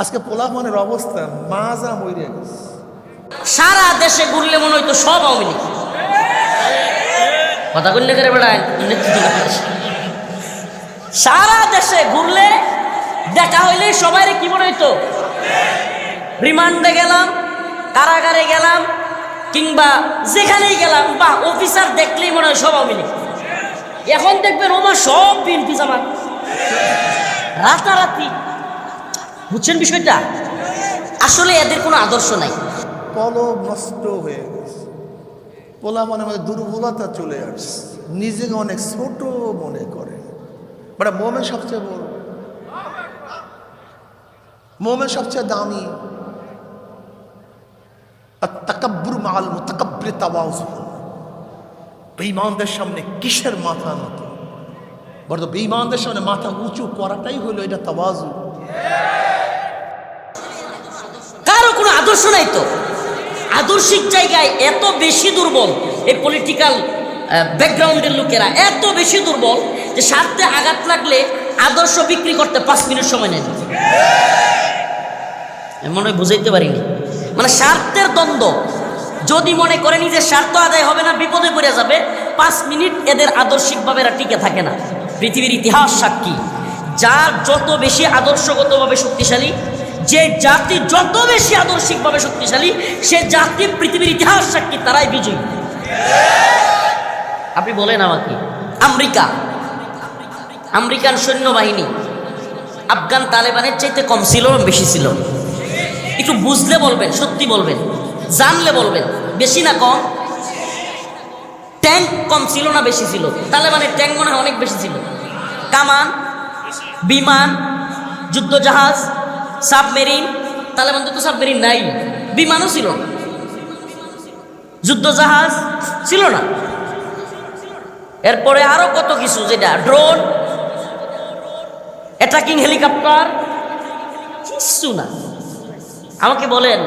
আজকে পোলাপানের অবস্থা মাজা মরিয়া গেছে। সারা দেশে ঘুরলে মনে হইতো সব আওয়ামী লীগ। কথা কইলে করে বেড়ায় সারা দেশে ঘুরলে দেখা হইলে সবাই কি মনে হইতো? রিমান্ডে গেলাম, কারাগারে গেলাম, কিংবা যেখানেই গেলাম, বা অফিসার দেখলেই মনে হয় সব আওয়ামী লীগ। এখন দেখবেন ওমা সব বিএনপি জামাত। রাতারাতি বুঝছেন বিষয়টা? আসলে এদের কোনো আদর্শ নাই। কলব নষ্ট হয়ে গেছে। পোলাপানের মধ্যে দুর্বলতা চলে আসছে। নিজেকে অনেক ছোট মনে করে। মানে মোমেন সবচেয়ে বড়। মোমেন সবচেয়ে দামি। আর তাকাব্বুর মাল মুতাকাব্বির তাওয়াজু বেঈমানদের সামনে কিসের মাথা নত? বড় বেঈমানদের সামনে মাথা উঁচু করাটাই হলো এটা তাওয়াজু। আদর্শ নাই তো। আদর্শিক জায়গায় এত বেশি দুর্বল এই পলিটিক্যাল ব্যাকগ্রাউন্ডের লোকেরা, এত বেশি দুর্বল যে স্বার্থে আঘাত লাগলে আদর্শ বিক্রি করতে পাঁচ মিনিট সময় আমি মনে হয় বুঝাইতে পারিনি। মানে স্বার্থের দ্বন্দ্ব। যদি মনে করে নিজের স্বার্থ আদায় হবে না, বিপদে পড়ে যাবে, পাঁচ মিনিট এদের আদর্শিকভাবে এরা টিকে থাকে না। পৃথিবীর ইতিহাস সাক্ষী। যার যত বেশি আদর্শগতভাবে শক্তিশালী যে জাতি যত বেশি আদর্শিকভাবে শক্তিশালী, সে জাতি পৃথিবীর ইতিহাস সাক্ষী, তারাই বিজয়ী। আপনি বলেন আমাকে, আমেরিকা, আমেরিকান সৈন্যবাহিনী আফগান তালেবানের চাইতে কম ছিল বেশি ছিল একটু বুঝলে বলবেন, সত্যি বলবেন, জানলে বলবেন, বেশি না কম? ট্যাঙ্ক কম ছিল না, বেশি ছিল? তালেবানের ট্যাঙ্ক মনে হয় অনেক বেশি ছিল। কামান, বিমান, যুদ্ধজাহাজ সাবমেরিন? তালেবানদের তো সাবমেরিন নাই। বিমানও ছিল। না যুদ্ধজাহাজ ছিল না। এরপরে আরও কত কিছু, যেটা ড্রোন, অ্যাটাকিং হেলিকপ্টার কিছু না। আমাকে বলেন,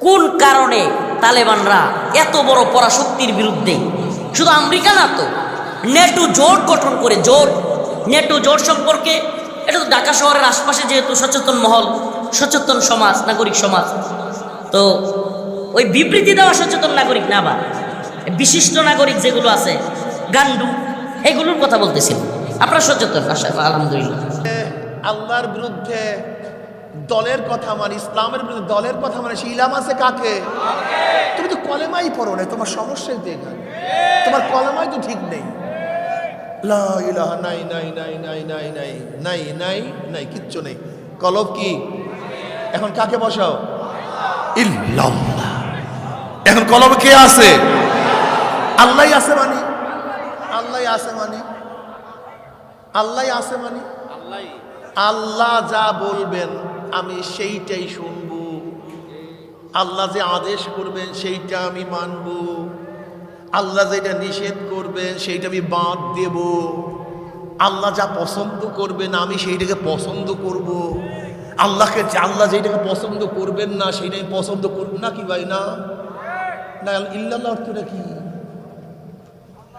কোন কারণে তালেবানরা এত বড় পরাশক্তির বিরুদ্ধে, শুধু আমেরিকা না তো, নেটো জোট গঠন করে জোট, নেটো জোট সম্পর্কে এটা তো ঢাকা শহরের আশপাশে যেহেতু সচেতন মহল সচেতন সমাজ নাগরিক সমাজ। তো ওই বিবৃতি দেওয়া সচেতন নাগরিক না আবার বিশিষ্ট নাগরিক যেগুলো আছে গান্ডু এগুলোর কথা বলতেছিল আপনারা সচেতন আলহামদুলিল্লাহ। আল্লাহর বিরুদ্ধে দলের কথা মানে ইসলামের বিরুদ্ধে দলের কথা মানে সে ইলাম আছে কাকে? তুমি তো কলেমাই পড়ো না তোমার সমস্যাই দেখা তোমার কলেমাই তো ঠিক নেই। লা ইলাহা, নাই নাই নাই নাই নাই নাই নাই নাই নাই, কিচ্ছু নেই। কলব কি? এখন কাকে বসাও? ইল্লাল্লাহ। এখন কলব কে আছে? আল্লাহ আছে মানে? আল্লাহ আছে মানে? আল্লাহ আছে মানে? আল্লাহ যা বলবেন, আমি সেইটাই শুনব। আল্লাহ যে আদেশ করবেন, সেইটা আমি মানব। আল্লাহ যেটা নিষেধ করবেন সেইটা আমি বাদ দেব। আল্লাহ যা পছন্দ করবেন, আমি সেইটাকে পছন্দ করব। আল্লাহকে আল্লাহ যেটাকে পছন্দ করবেন না, সেইটা আমি পছন্দ করব না কি ভাই, না? না, ইল্লাল্লাহ অর্থটা কি?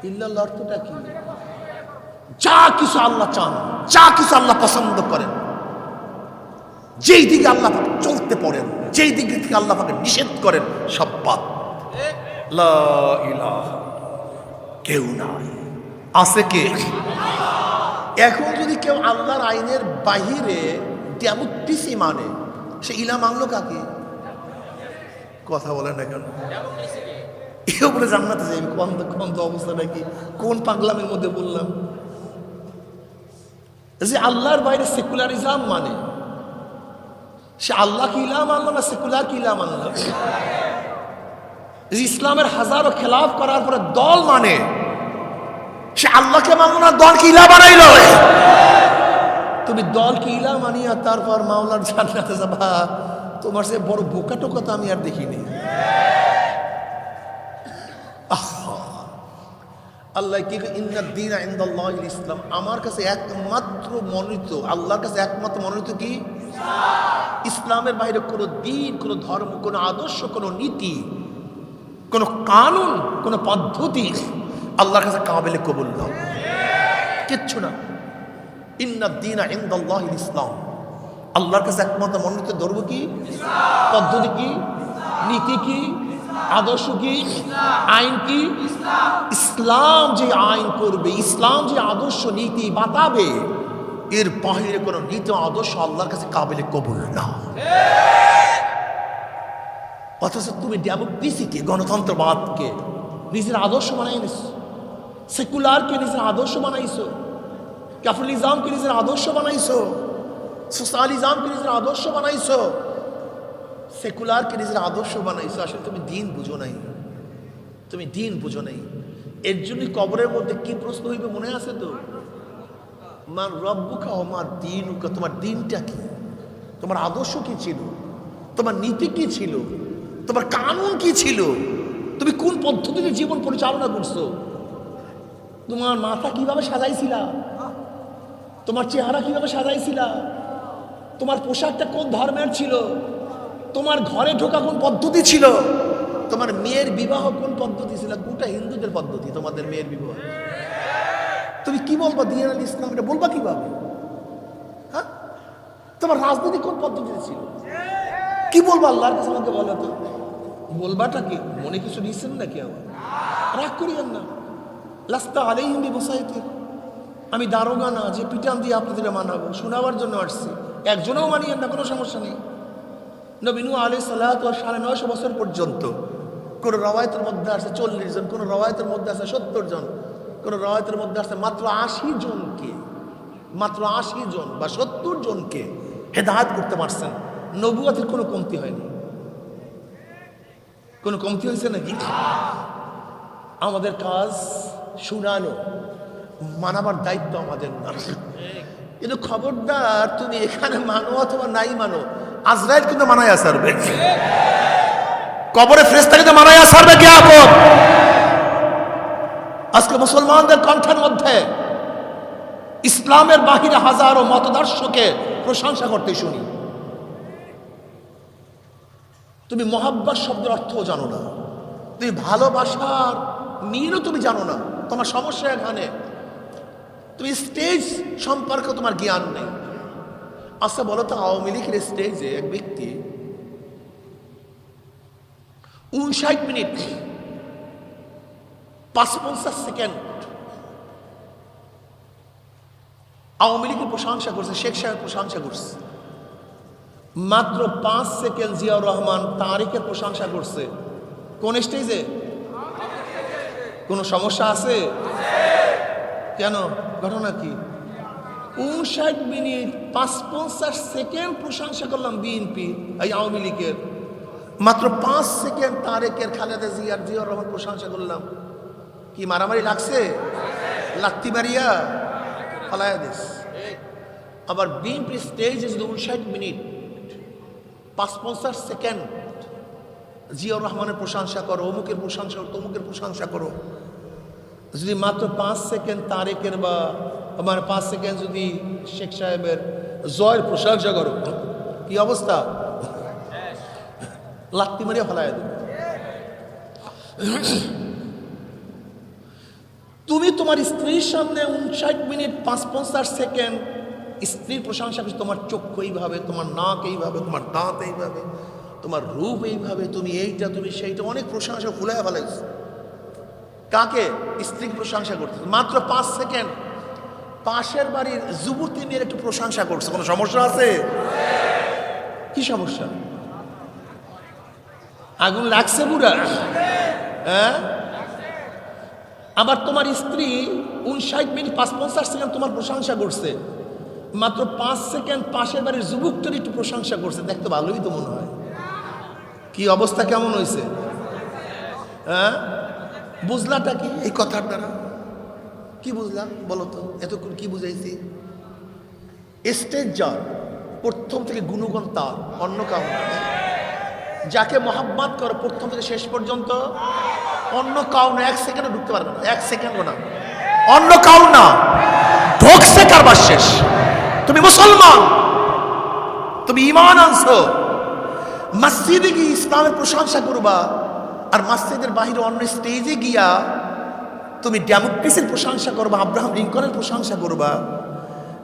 ইল্লাল্লাহ অর্থটা কি? যা কিছু আল্লাহ চান, যা কিছু আল্লাহ পছন্দ করেন, যেই দিকে আল্লাহ চলতে পড়েন, যেই দিকে থেকে আল্লাহ নিষেধ করেন, সব ইলাহা। কেউ নাই। আছে কে? এখন যদি কেউ আল্লাহর আইনের বাহিরে ডেমোক্রেসি মানে সে ইলা মানলো কাকে? কথা বলেন না কেন? এও বলে জান্নাতে যাই কোন কোন অবস্থা নাকি? কোন পাগলামের মধ্যে বললাম যে আল্লাহর বাইরে সেকুলারিজম মানে সে আল্লাহ কি ইলাম আনলো না সেকুলার কি ইলাম আনলো? যে ইসলামের হাজারো খেলাফ করার পরে দল মানে সে আল্লাহকে মানলো না, দল কি ইলা বানাইল? তুমি দল কি ইলা মানিয়া? তারপর মাওলার জান্নাতে যাবা। তোমার সে বড় বোকা টোকা তো আমি আর দেখিনি। আল্লাহ কি ইন্দিন ইন্দাল্লাহ ইসলাম আমার কাছে একমাত্র মনোনীত, আল্লাহর কাছে একমাত্র মনোনীত কি? ইসলামের বাইরে কোনো দিন, কোনো ধর্ম, কোনো আদর্শ, কোনো নীতি কোনো কানুন কোনো পদ্ধতি আল্লাহর কাছে কাবেলে কবুল নাও কিচ্ছু না। ইন্দিন ইন্দাল্লাহ ইসলাম। আল্লাহর কাছে একমাত্র মনোনীত ধর্ম কি? পদ্ধতি কি? নীতি কি? আদর্শ কি? আইন কি? ইসলাম। যে আইন করবে ইসলাম যে আদর্শ নীতি বাতাবে এর বাহিরে কোনো নীতি আদর্শ আল্লাহর কাছে কাবিলে কবুল না। অথচ তুমি ডেমোক্রেসিকে গণতন্ত্রবাদকে, নিজের আদর্শ বানাই নিছো সেকুলারকে নিজের আদর্শ বানাইছো। ক্যাপিটালিজমকে নিজের আদর্শ বানাইছো। সোশ্যালিজমকে নিজের আদর্শ বানাইছো। সেকুলারকে নিজের আদর্শ বানাইছো। আসলে তুমি দিন বুঝো নাই। তুমি দিন বুঝো নাই। এর জন্যই কবরের মধ্যে কি প্রশ্ন হইবে মনে আছে তো? মার রব্বুকা ও মার দিন তোমার দিনটা কি? তোমার আদর্শ কি ছিল? তোমার নীতি কি ছিল? তোমার কানুন কি ছিল? তুমি কোন পদ্ধতিতে জীবন পরিচালনা করছ? তোমার মাথা কীভাবে সাজাইছিলা? তোমার চেহারা কীভাবে সাজাইছিলা? তোমার পোশাকটা কোন ধর্মের ছিল? তোমার ঘরে ঢোকা কোন পদ্ধতি ছিল? তোমার মেয়ের বিবাহ কোন পদ্ধতি ছিল? গোটা হিন্দুদের পদ্ধতি, তোমাদের মেয়ের বিবাহ। তুমি কি বলবা দিয়ান আল ইসলাম? এটা বলবা কীভাবে? হ্যাঁ? তোমার রাজনীতি কোন পদ্ধতিতে ছিল? কি বলব আল্লাহর কাছে আমাকে বলো তো? বলবাটা কি? মনে কিছু নিচ্ছেন নাকি আমার রাগ করিয়েন না। লাস্তা আলেই হিন্দি বসাইতে আমি দারোগা না যে পিটান দিয়ে আপনাদের মানাবো। শোনাবার জন্য আসছি। একজনেও মানিয়েন না, কোনো সমস্যা নেই। নবীনু আলী সালাত সাড়ে নয়শো বছর পর্যন্ত কোনো রবায়তের মধ্যে আছে চল্লিশ জন, কোনো রবায়তের মধ্যে আছে সত্তর জন, কোনো রবায়তের মধ্যে আছে মাত্র আশি জনকে, মাত্র আশি জন বা সত্তর জনকে হেদায়ত করতে পারছেন। নবুয়াতের কোনো কমতি হয়নি। কোনো কমতি হয়েছে নাকি? আমাদের কাজ শুনানো, মানাবার দায়িত্ব আমাদের না। কিন্তু খবরদার, তুমি এখানে মানো অথবা নাই মানো, আজরাইল কিন্তু মানায় আসারবে কবরে ফ্রেস্তা কিন্তু মানায় আসারবে কি আপদ আজকে মুসলমানদের কণ্ঠের মধ্যে ইসলামের বাহিরে হাজারো মতদর্শকে প্রশংসা করতে শুনি। তুমি মহাব্বাস শব্দের অর্থও জানো না। তুমি ভালোবাসার মিলও তুমি জানো না। তোমার সমস্যা এখানে। তুমি স্টেজ সম্পর্কে তোমার জ্ঞান নেই। আচ্ছা বলো তো, আওয়ামী লীগের স্টেজে এক ব্যক্তি উনষাট মিনিট পাঁচ পঞ্চাশ সেকেন্ড আওয়ামী লীগের প্রশংসা করছে, শেখ সাহেব প্রশংসা করছে। মাত্র পাঁচ সেকেন্ড জিয়াউর রহমান তারিখের প্রশংসা করছে। কোন স্টেজে কোনো সমস্যা আছে? কেন? ঘটনা কি? উনষাট মিনিট পাঁচ পঞ্চাশ সেকেন্ড প্রশংসা করলাম বিএনপি এই আওয়ামী লীগের। মাত্র পাঁচ সেকেন্ড তারেকের খালেদা জিয়ার জিয়াউর রহমান প্রশংসা করলাম। কি মারামারি লাগছে? লাত্তি মারিয়া? ফলায়া দিস। আবার বিএনপি স্টেজে উনষাট মিনিট পাঁচ পঞ্চাশ সেকেন্ড। জিয়াউর রহমানের প্রশংসা করো, অমুকের প্রশংসা করো, তমুকের প্রশংসা করো। যদি মাত্র পাঁচ সেকেন্ড তারেকের বা মানে পাঁচ সেকেন্ড যদি শেখ সাহেবের জয়ের প্রশংসা করো, কি অবস্থা? লাত্তি মারিয়া ফেলায় দেবে। তুমি তোমার স্ত্রীর সামনে উনষাট মিনিট পাঁচ পঞ্চাশ সেকেন্ড স্ত্রীর প্রশংসা করছ তোমার চক্ষু এইভাবে, তোমার নাক এইভাবে, তোমার দাঁত এইভাবে, তোমার রূপ এইভাবে, তুমি এইটা, তুমি সেইটা, অনেক প্রশংসা ফুলাইয়া ফেলাইছো কাকে? স্ত্রীর প্রশংসা করতে। মাত্র পাঁচ সেকেন্ড। পাশের বাড়ির যুবতী মেয়ের একটু প্রশংসা করছে। কোনো সমস্যা আছে? কি সমস্যা? আগুন লাগছে বুড়া হ্যাঁ? আবার তোমার স্ত্রী উনষাট মিনিট পাঁচ পঞ্চাশ সেকেন্ড তোমার প্রশংসা করছে। মাত্র পাঁচ সেকেন্ড পাশের বাড়ির যুবকটার একটু প্রশংসা করছে। দেখতে ভালোই তো মনে হয়। কি অবস্থা, কেমন হয়েছে হ্যাঁ? বুঝলাটা কি? এই কথার দ্বারা কি বুঝলাম? বলো তো, এতক্ষণ কি বুঝাইছি? স্টেজ যার প্রথম থেকে গুণগণ তার, অন্য না। যাকে মহাব্বাত করো, প্রথম থেকে শেষ পর্যন্ত, অন্য কাউ না এক সেকেন্ডে ঢুকতে পারবে না। এক সেকেন্ডও না। অন্য কাউ না। ঢোকছে কারবার শেষ। তুমি মুসলমান। তুমি ইমান আনছো। মসজিদে গিয়ে ইসলামের প্রশংসা করবা আর মসজিদের বাহিরে অন্য স্টেজে গিয়া তুমি ডেমোক্রেসির প্রশংসা করবা, আব্রাহাম লিঙ্কনের প্রশংসা করবা।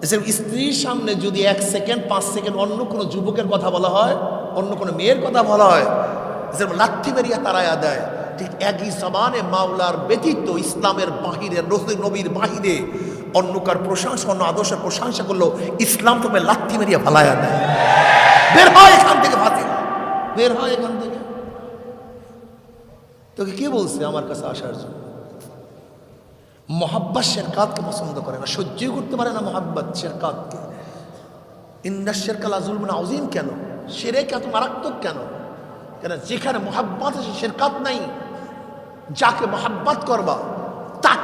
এছাড়া স্ত্রীর সামনে যদি এক সেকেন্ড, পাঁচ সেকেন্ড অন্য কোনো যুবকের কথা বলা হয়, অন্য কোনো মেয়ের কথা বলা হয় যেরকম লাঠি মেরিয়া তারায়া দেয়। ঠিক একই সমানে মাওলার ব্যতীত ইসলামের বাহিরে নবীর বাহিরে অন্য কার প্রশংসা অন্য আদর্শের প্রশংসা করল, ইসলাম তোমার লাঠি মেরিয়া ফালায়া দেয়। বের হয় এখান থেকে ফাতে বের হয় এখান থেকে। তোকে কে বলছে আমার কাছে আসার জন্য? মোহাব্বাত শেরকাতকে পছন্দ করে না, সহ্যই করতে পারে না মোহাব্বত শেরকাতকে। ইন্দার শেরকাল আজুল মানে আজিম কেন? সেরে এত মারাত্মক কেন? কেন যেখানে মোহাব্বত আছে শেরকাত নাই। যাকে মোহাব্বত করবা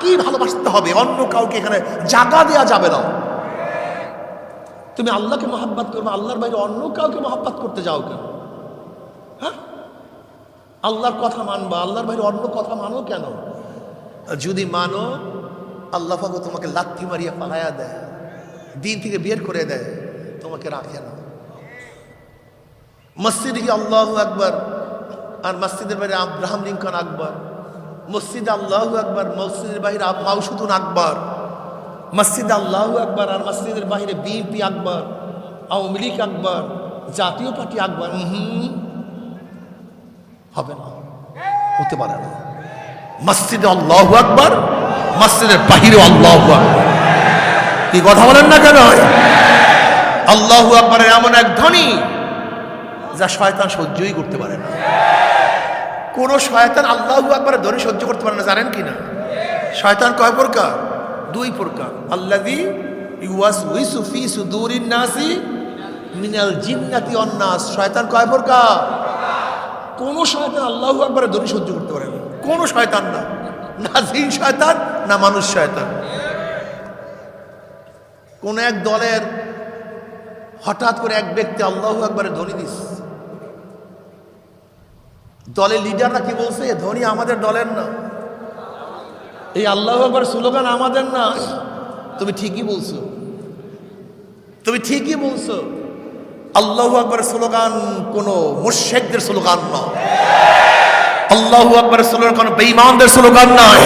তাকেই ভালোবাসতে হবে? অন্য কাউকে এখানে জাগা দেওয়া যাবে না। তুমি আল্লাহকে মোহাব্বত করবে, আল্লাহর বাইরে অন্য কাউকে মোহাব্বত করতে যাও কেন? হ্যাঁ? আল্লাহর কথা মানবা, আল্লাহর বাইরে অন্য কথা মানো কেন? যদি মানো, আল্লাহ পাক তোমাকে লাথি মারিয়া পালায়া দেয়, দিন থেকে বের করে দেয়, তোমাকে রাখে না। মসজিদে গিয়ে আল্লাহ আকবর, আর মসজিদের বাইরে আব্রাহাম লিঙ্কন আকবর। মসজিদে আল্লাহ আকবর, মসজিদের বাহিরে মাউসুদুন আকবর। মসজিদে আল্লাহ আকবর আর মসজিদের বাহিরে বিএনপি আকবর, আওয়ামী লীগ আকবর, জাতীয় পার্টি আকবর। হুম হবে না। হতে পারে না। মসজিদে আল্লাহ আকবর, মসজিদের বাহিরে আল্লাহ আকবর। কি কথা বলেন না কেন? আল্লাহু আকবরের এমন এক ধ্বনি যা শয়তান সহ্যই করতে পারে না। কোন শয়তান আল্লাহু আকবরের ধ্বনি সহ্য করতে পারে না, জানেন কি না? শয়তান কয় প্রকার? দুই প্রকার। আল্লাদি ইউয়াস সুদুরিন নাসি মিনাল শয়তান কয় প্রকার? কোন শয়তান আল্লাহু সহ্য করতে শয়তান না। শয়তান, না মানুষ শয়তান। কোন এক দলের হঠাৎ করে এক ব্যক্তি আল্লাহু আকবরের ধ্বনি দিস। দলের লিডাররা কি বলছে? ধনী আমাদের দলের না। এই আল্লাহ আকবর স্লোগান আমাদের না। তুমি ঠিকই বলছো। তুমি ঠিকই বলছো। আল্লাহ আকবর স্লোগান কোন মুর্শেকদের স্লোগান নয় আল্লাহ আকবর স্লোগান কোন বেঈমানদের স্লোগান নয়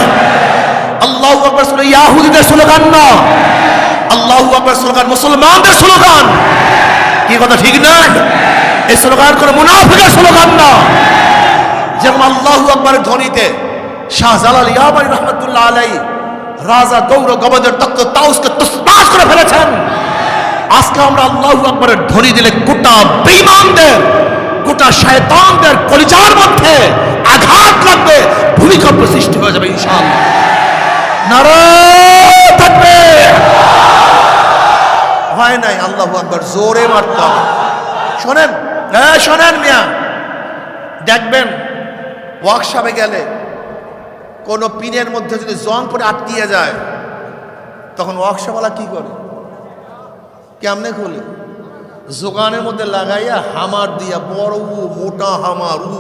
আল্লাহ আকবর স্লোগান ইয়াহুদিদের স্লোগান নয় আল্লাহ আকবর স্লোগান মুসলমানদের স্লোগান। কি কথা ঠিক নয়? এই স্লোগান কোন মুনাফিকের স্লোগান যেমন আল্লাহ আকবরের ধ্বনিতে শাহজালাল ইয়ামানি রহমতুল্লাহ আলাই রাজা গৌর গবদের তত্ত্ব তাউসকে তুসমাস করে ফেলেছেন। আজকে আমরা আল্লাহ আকবরের ধ্বনি দিলে গোটা বেঈমানদের, গোটা শয়তানদের কলিজার মধ্যে আঘাত লাগবে, ভূমিকম্প সৃষ্টি হয়ে যাবে ইনশাআল্লাহ। নারায়ণ থাকবে। হয় নাই আল্লাহ আকবর জোরে মারতে হবে শোনেন হ্যাঁ শোনেন মিয়া। দেখবেন ওয়ার্কশপে গেলে কোনো পিনের মধ্যে যদি জং করে আটকিয়ে যায়, তখন ওয়ার্কশপওয়ালা কি করে? কেমনে খোলে? জোগানের মধ্যে লাগাইয়া হামার দিয়া, বড় উ, মোটা হামার উ,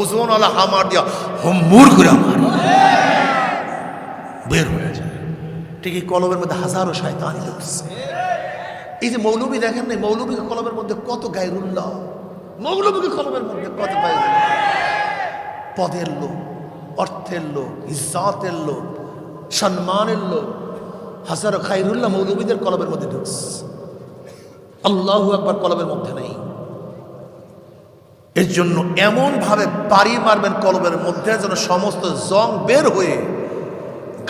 ওজনওয়ালা হামার দিয়া হম্মুর করে আমার বের হয়ে যায়। ঠিক এই কলমের মধ্যে হাজারো শয়তানি ঢুকছে এই যে মৌলবী দেখেন না মৌলবীকে কলমের মধ্যে কত গায়রুল্লাহ মৌলবীকে কলমের মধ্যে কত গায়রুল্লাহ পদের লোক, অর্থের লোক, ইজ্জাতের লোক, সম্মানের লোক। হাজারো খাইরুল্লাহ মৌলবীদের কলমের মধ্যে ঢুকছে। আল্লাহ একবার কলমের মধ্যে নেই। এর জন্য এমন ভাবে বাড়ি মারবেন কলমের মধ্যে যেন সমস্ত জং বের হয়ে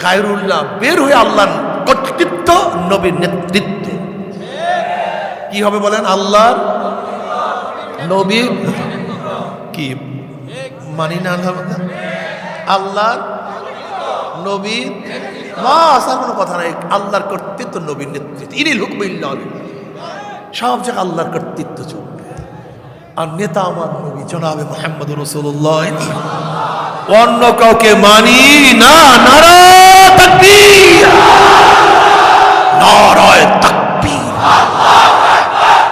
গায়রুল্লাহ বের হয়ে আল্লাহর কর্তৃত্ব, নবীর নেতৃত্ব। কি হবে বলেন? আল্লাহর নবীর কি? মানি না আল্লাহর কথা? আল্লাহর নবীর বাস, আর কোনো কথা নাই। আল্লাহর কর্তৃত্ব নবীর নেতৃত্ব। ইনিল হুকমিল্লাহ সব জায়গায় আল্লাহর কর্তৃত্ব চলবে। আর নেতা আমার নবী, জনাবে মোহাম্মদ রসুল্লাহ অন্য কাউকে মানি না, নারায়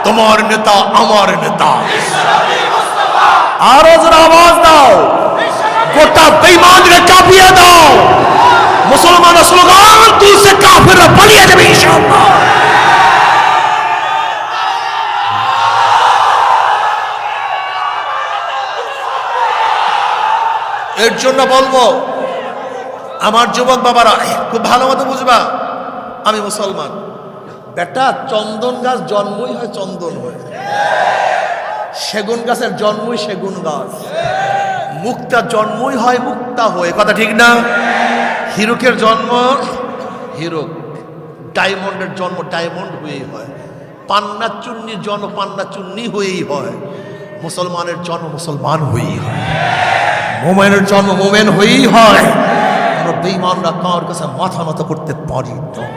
তোমার নেতা আমার নেতা। আরও যারা আওয়াজ দাও। গোটা বেঈমানকে কাঁপিয়ে দাও। মুসলমান স্লোগান তুই সে কাফেররা পালিয়ে যাবে ইনশাআল্লাহ। এর জন্য বলব, আমার যুবক বাবারা, খুব ভালো মতো বুঝবা, আমি মুসলমান। বেটা, চন্দন গাছ জন্মই হয়, চন্দন হয়ে। সেগুন গাছের জন্মই সেগুন গাছ। মুক্তা জন্মই হয় মুক্তা হয়ে। কথা ঠিক না? হিরুকের জন্ম হিরুক। ডায়মন্ডের জন্ম ডায়মন্ড হয়েই হয়। পান্না চুন্নির জন্ম পান্না চুন্নি হয়েই হয়। মুসলমানের জন্ম মুসলমান হয়েই হয়। মোমেনের জন্ম মোমেন হয়েই হয়। আমরা বেইমানরা কার কাছে মাথা নত করতে পারি না?